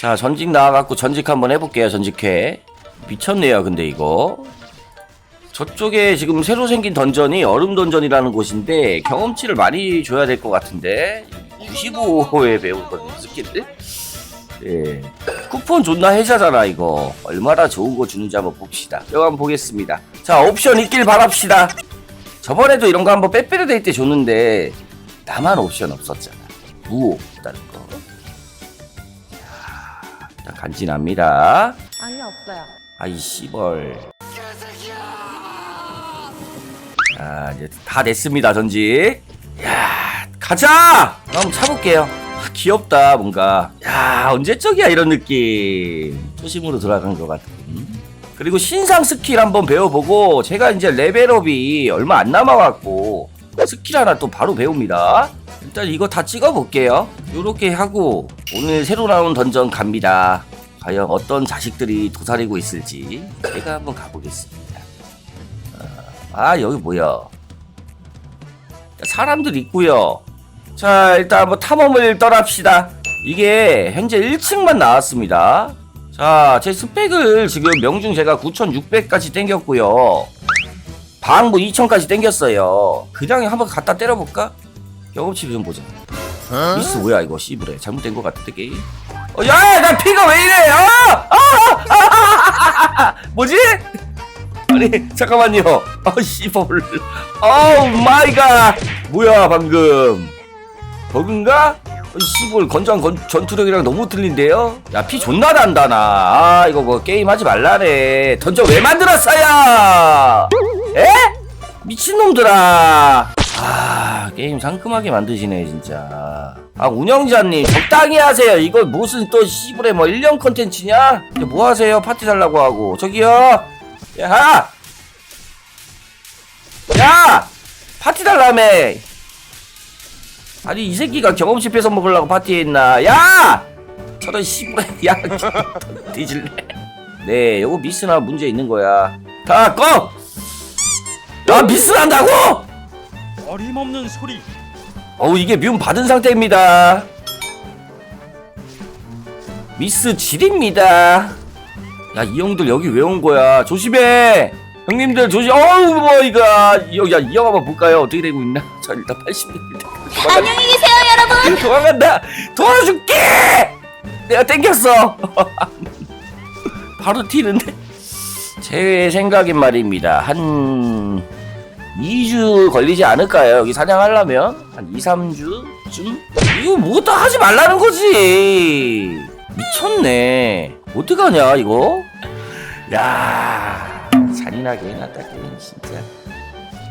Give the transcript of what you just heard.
자 전직 나와갖고 전직 한번 해볼게요 전직회. 미쳤네요 근데 이거. 저쪽에 지금 새로 생긴 던전이 얼음 던전이라는 곳인데 경험치를 많이 줘야 될 것 같은데 95에 배우거든요 스킬을? 예. 쿠폰 존나 해자잖아 이거. 얼마나 좋은 거 주는지 한번 봅시다. 이거 한번 보겠습니다. 자 옵션 있길 바랍시다. 저번에도 이런 거 한번 빼빼로 될때 줬는데 나만 옵션 없었잖아. 야, 일단 간지납니다. 아니요 없어요. 아이 씨벌. 자 이제 다 냈습니다 전직. 야 가자! 한번 차볼게요. 아, 귀엽다 뭔가. 야 언제적이야 이런 느낌. 초심으로 돌아간 것 같은 그리고 신상 스킬 한번 배워보고 제가 이제 레벨업이 얼마 안 남아갖고 스킬 하나 또 바로 배웁니다. 일단 이거 다 찍어볼게요. 요렇게 하고 오늘 새로 나온 던전 갑니다. 과연 어떤 자식들이 도사리고 있을지 제가 한번 가보겠습니다. 어, 아 여기 뭐야? 사람들 있고요. 자 일단 한번 탐험을 떠납시다. 이게 현재 1층만 나왔습니다. 자 제 스펙을 지금 명중 제가 9600까지 땡겼고요 방뭐 2000까지 땡겼어요 그냥 한번 갖다 때려볼까? 경험치 좀 보자 미스 뭐야 이거 씨부래 잘못된 것 같은데 게임 어, 야, 나 피가 왜 이래? 아! 아! 아! 아! 아! 뭐지? 아니, 잠깐만요. 아, 씨발. 아우 마이 갓. 뭐야, 방금. 버그인가? 어, 씨발 건장 건, 전투력이랑 너무 틀린데요? 야, 피 존나 난다, 나. 아, 이거 뭐 게임 하지 말라네. 던져 왜 만들었어요? 에? 미친놈들아. 아, 게임 상큼하게 만드시네, 진짜. 아, 운영자님, 적당히 하세요. 이거 무슨 또 씨부레 뭐 1년 컨텐츠냐? 뭐 하세요? 파티 달라고 하고. 저기요! 야! 야! 파티 달라며! 아니, 이 새끼가 경험치 뺏어 먹으려고 파티에 있나? 야! 저런 씨부레, 야, 뒤질래. 네, 요거 미스나 문제 있는 거야. 다 꺼! 야, 미스 난다고! 어림없는 소리. 어우 이게 뮨 받은 상태입니다. 미스 질입니다. 야 이 형들 여기 왜 온 거야? 조심해! 형님들 조심 어우 뭐 이거. 이거 야이 형 한번 볼까요? 어떻게 되고 있나? 저 일단 80일 안녕히 계세요 여러분. 도망간다! 도와줄게! 내가 땡겼어! 바로 튀는데? 제 생각엔 말입니다. 한 2주 걸리지 않을까요? 여기 사냥하려면? 한 2, 3주쯤? 이거 뭐도 하지 말라는 거지! 미쳤네. 어떡하냐 이거? 야 잔인하게 해놨다 진짜